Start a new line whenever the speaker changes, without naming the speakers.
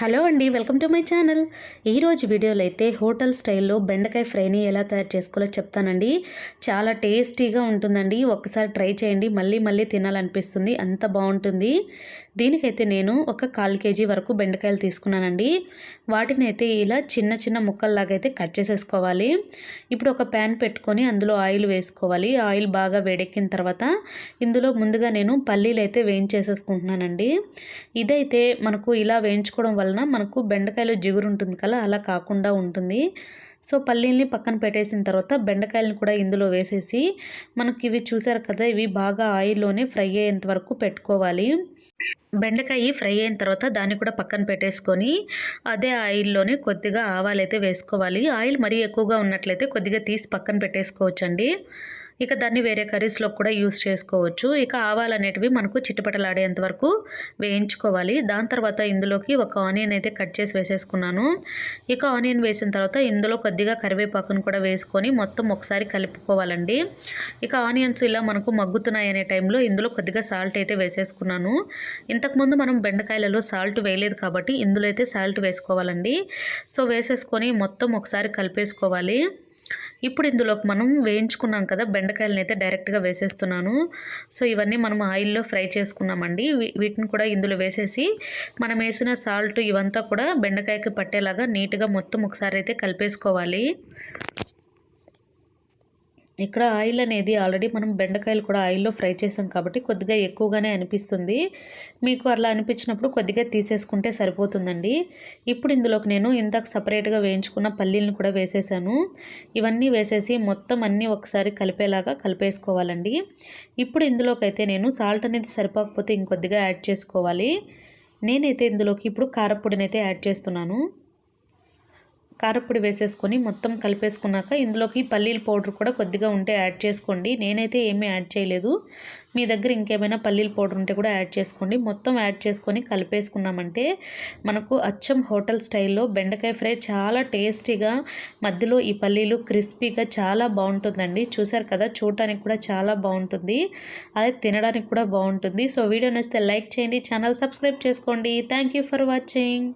Hello అండి welcome to my channel. ఈరోజు వీడియోలో అయితే హోటల్ స్టైల్లో బెండకాయ ఫ్రైని ఎలా తయారు చేసుకోవాలో చెప్తానండి. చాలా టేస్టీగా ఉంటుందండి. ఒక్కసారి ట్రై చేయండి. మళ్ళీ మళ్ళీ తినాలనిపిస్తుంది. అంత బాగుంటుంది. దీనికైతే నేను ఒక కాల్ కేజీ వరకు బెండకాయలు తీసుకున్నానండి. వాటిని అయితే ఇలా చిన్న చిన్న ముక్కల్లాగా అయితే కట్ చేసేసుకోవాలి. ఇప్పుడు ఒక ప్యాన్ పెట్టుకొని అందులో ఆయిల్ వేసుకోవాలి. ఆయిల్ బాగా వేడెక్కిన తర్వాత ఇందులో ముందుగా నేను పల్లీలు అయితే వేయించేసేసుకుంటున్నానండి. ఇదైతే మనకు ఇలా వేయించుకోవడం వలన మనకు బెండకాయలో జిగురు ఉంటుంది కదా అలా కాకుండా ఉంటుంది. సో పల్లీల్ని పక్కన పెట్టేసిన తర్వాత బెండకాయలను కూడా ఇందులో వేసేసి మనకి ఇవి చూసారు కదా ఇవి బాగా ఆయిల్లోనే ఫ్రై అయ్యేంత వరకు పెట్టుకోవాలి. బెండకాయ ఫ్రై అయిన తర్వాత దాన్ని కూడా పక్కన పెట్టేసుకొని అదే ఆయిల్లోనే కొద్దిగా ఆవాలు అయితే వేసుకోవాలి. ఆయిల్ మరీ ఎక్కువగా ఉన్నట్లయితే కొద్దిగా తీసి పక్కన పెట్టేసుకోవచ్చండి. ఇక దాన్ని వేరే కర్రీస్లో కూడా యూస్ చేసుకోవచ్చు. ఇక ఆవాలు అనేటివి మనకు చిట్టపటలాడేంత వరకు వేయించుకోవాలి. దాని తర్వాత ఇందులోకి ఒక ఆనియన్ అయితే కట్ చేసి వేసేసుకున్నాను. ఇక ఆనియన్ వేసిన తర్వాత ఇందులో కొద్దిగా కరివేపాకును కూడా వేసుకొని మొత్తం ఒకసారి కలుపుకోవాలండి. ఇక ఆనియన్స్ ఇలా మనకు మగ్గుతున్నాయి అనే టైంలో ఇందులో కొద్దిగా సాల్ట్ అయితే వేసేసుకున్నాను. ఇంతకుముందు మనం బెండకాయలలో సాల్ట్ వేయలేదు కాబట్టి ఇందులో అయితే సాల్ట్ వేసుకోవాలండి. సో వేసేసుకొని మొత్తం ఒకసారి కలిపేసుకోవాలి. ఇప్పుడు ఇందులోకి మనం వేయించుకున్నాం కదా బెండకాయలను అయితే డైరెక్ట్గా వేసేస్తున్నాను. సో ఇవన్నీ మనం ఆయిల్లో ఫ్రై చేసుకున్నామండి. వీటిని కూడా ఇందులో వేసేసి మనం వేసిన సాల్ట్ ఇవంతా కూడా బెండకాయకి పట్టేలాగా నీట్గా మొత్తం ఒకసారి అయితే కలిపేసుకోవాలి. ఇక్కడ ఆయిల్ అనేది ఆల్రెడీ మనం బెండకాయలు కూడా ఆయిల్లో ఫ్రై చేసాం కాబట్టి కొద్దిగా ఎక్కువగానే అనిపిస్తుంది. మీకు అలా అనిపించినప్పుడు కొద్దిగా తీసేసుకుంటే సరిపోతుందండి. ఇప్పుడు ఇందులోకి నేను ఇందాక సపరేట్గా వేయించుకున్న పల్లీలను కూడా వేసేసాను. ఇవన్నీ వేసేసి మొత్తం అన్నీ ఒకసారి కలిపేలాగా కలిపేసుకోవాలండి. ఇప్పుడు ఇందులోకైతే నేను సాల్ట్ అనేది సరిపోకపోతే ఇంకొద్దిగా యాడ్ చేసుకోవాలి. నేనైతే ఇందులోకి ఇప్పుడు కారపొడిని అయితే యాడ్ చేస్తున్నాను. కారపొడి వేసేసుకొని మొత్తం కలిపేసుకున్నాక ఇందులోకి పల్లీల పౌడర్ కూడా కొద్దిగా ఉంటే యాడ్ చేసుకోండి. నేనైతే ఏమీ యాడ్ చేయలేదు. మీ దగ్గర ఇంకేమైనా పల్లీల పౌడర్ ఉంటే కూడా యాడ్ చేసుకోండి. మొత్తం యాడ్ చేసుకొని కలిపేసుకున్నామంటే మనకు అచ్చం హోటల్ స్టైల్లో బెండకాయ ఫ్రై చాలా టేస్టీగా మధ్యలో ఈ పల్లీలు క్రిస్పీగా చాలా బాగుంటుందండి. చూసారు కదా చూడటానికి కూడా చాలా బాగుంటుంది. అదే తినడానికి కూడా బాగుంటుంది. సో వీడియో నచ్చితే లైక్ చేయండి ఛానల్ సబ్స్క్రైబ్ చేసుకోండి. Thank for watching.